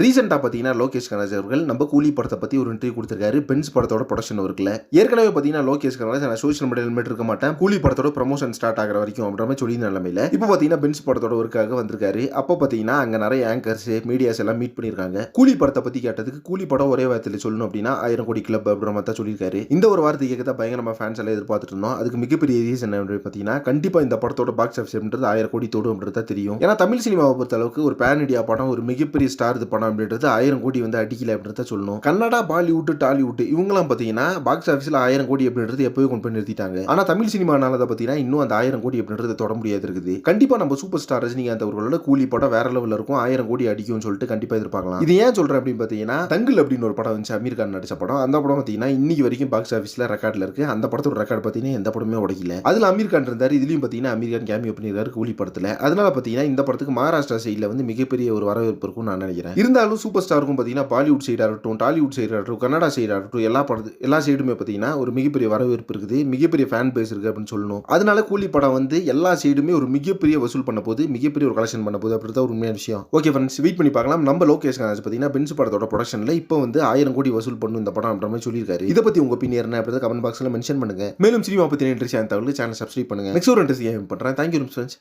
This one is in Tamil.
ரீசெண்டாக பார்த்தீங்கன்னா லோகேஷ் கனராஜ் அவர்கள் நம்ம கூலி படத்தை பற்றி ஒரு இன்டர்வியூ கொடுத்துருக்காரு. பென்ஸ் படத்தோட ப்ரொடக்ஷன் ஒர்க்கில் ஏற்கனவே பார்த்தீங்கன்னா லோகேஷ் கனராஜ் நான் சோஷியல் மீடியாவில் மட்டும் இருக்க மாட்டேன். கூலி படத்தோட ப்ரமோஷன் ஸ்டார்ட் ஆகிற வரைக்கும் அப்படின்ற மாதிரி சொல்லி நிலமையில இப்போ பார்த்தீங்கன்னா பென்ஸ் படத்தோட ஒர்க்காக வந்திருக்காரு. அப்போ பார்த்தீங்கன்னா அங்கே நிறைய ஆங்கர்ஸ் மீடியாஸ் எல்லாம் மீட் பண்ணியிருக்காங்க. கூலி படத்தை பற்றி கேட்டதுக்கு கூலி படம் ஒரே வாரத்தில் சொல்லணும் அப்படின்னா ஆயிரம் கோடி கிளப் அப்படின்ற மாதிரி தான் சொல்லியிருக்காரு. இந்த ஒரு வார்த்தை கேட்க தான் பயங்கரமாக ஃபேன்ஸ் எல்லாம் எதிர்பார்த்துட்டு இருந்தோம். அதுக்கு மிகப்பெரிய ரீசன் என்ன பார்த்தீங்கன்னா கண்டிப்பாக இந்த படத்தோட பாக்ஸ் ஆஃபீஸ் அப்படின்றது ஆயிரம் கோடி தொடும் அப்படின்றத தெரியும். ஏன்னா தமிழ் சினிமாவை பொறுத்த அளவுக்கு ஒரு பேன் இண்டியா படம் ஒரு மிகப்பெரிய ஸ்டார் இது படம் அப்படின்றது ஆயிரம் கோடி வந்து அடிக்கல அப்படின்றத சொல்லணும். கன்னடா பாலிவுட் டாலிவுட் இவங்களாம் பார்த்தீங்கன்னா பாக்ஸ் ஆஃபீஸில் ஆயிரம் கோடி அப்படின்றது எப்போயும் கொண்டு போய் நிறுத்திட்டாங்க. ஆனால் தமிழ் சினிமானால பார்த்தீங்கன்னா இன்னும் அந்த ஆயிரம் கோடி அப்படின்றது தொட முடியாது இருக்குது. கண்டிப்பாக நம்ம சூப்பர் ஸ்டார் ரஜினிகாந்த் அவர்களோட கூலி படம் வேற லெவலில் இருக்கும். ஆயிரம் கோடி அடிக்கும்னு சொல்லிட்டு கண்டிப்பாக எதிர்பார்க்கலாம். இது ஏன் சொல்கிறேன் அப்படின்னு பார்த்தீங்கன்னா தங்கில் அப்படின்னு ஒரு படம் வந்துச்சு. அமீர் கான் நடிச்ச படம். அந்த படம் பார்த்தீங்கன்னா இன்னைக்கு வரைக்கும் பாக்ஸ் ஆஃபீஸில் ரெக்கார்டில் இருக்கு. அந்த படத்தோட ரெக்கார்ட் பார்த்தீங்கன்னா எந்த படமே உடைக்கல. அதில் அமீர் கான் இருந்தார். இதுலையும் பார்த்தீங்கன்னா அமீர் கான் கேமியோ பண்ணியிருக்காரு கூலி படத்தில். அதனால பார்த்தீங்கன்னா இந்த படத்துக்கு மகாராஷ்டிரா சைடில் வந்து மிகப்பெரிய ஒரு வரவேற்பு இருக்கும்னு நான் நினைக்கிறேன். இருந்தாலும் சூப்பர் ஸ்டாருக்கும் பார்த்தீங்கன்னா பாலிவுட் சைடாக இருக்கட்டும் டாலிவுட் சைடாக இருக்கட்டும் கன்னடா சைடாக இருக்கட்டும் எல்லா படத்து எல்லா சைடுமே பார்த்தீங்கன்னா ஒரு மிகப்பெரிய வரவேற்பு இருக்குது. மிகப்பெரிய ஃபேன் பேஸ் இருக்குது அப்படின்னு சொல்லணும். அதனால கூலி படம் வந்து எல்லா சைடுமே ஒரு மிகப்பெரிய வசூல் பண்ண போது மிகப்பெரிய ஒரு கலெக்ஷன் பண்ண போது அப்படி ஒரு உண்மையான விஷயம். ஓகே ஃப்ரெண்ட்ஸ் வெயிட் பண்ணி பார்க்கலாம். நம்ம லோகேஷ் கனாஜ் பார்த்தீங்கன்னா பென்ஸ் படத்தோட ப்ரொடக்ஷனில் இப்போ வந்து ஆயிரம் கோடி வசூல் பண்ணும் இந்த படம் அப்படின்ற மாதிரி சொல்லியிருக்காரு. இதை பற்றி உங்கள் ஒப்பீனியர் என்ன அப்படி கமெண்ட் பாக்ஸில் மென்ஷன் பண்ணுங்க. மேலும் சினிமா பற்றி இன்ட்ரெஸ்ட் தகவலுக்கு சேனல் சப்ஸ்கிரைப் பண்ணுங்க. நெக்ஸ்ட் ஒரு இன்ட்ரெஸ்ட் பண்ணுறேன் தேங்க்யூ ஃப்ரெண்ட்ஸ்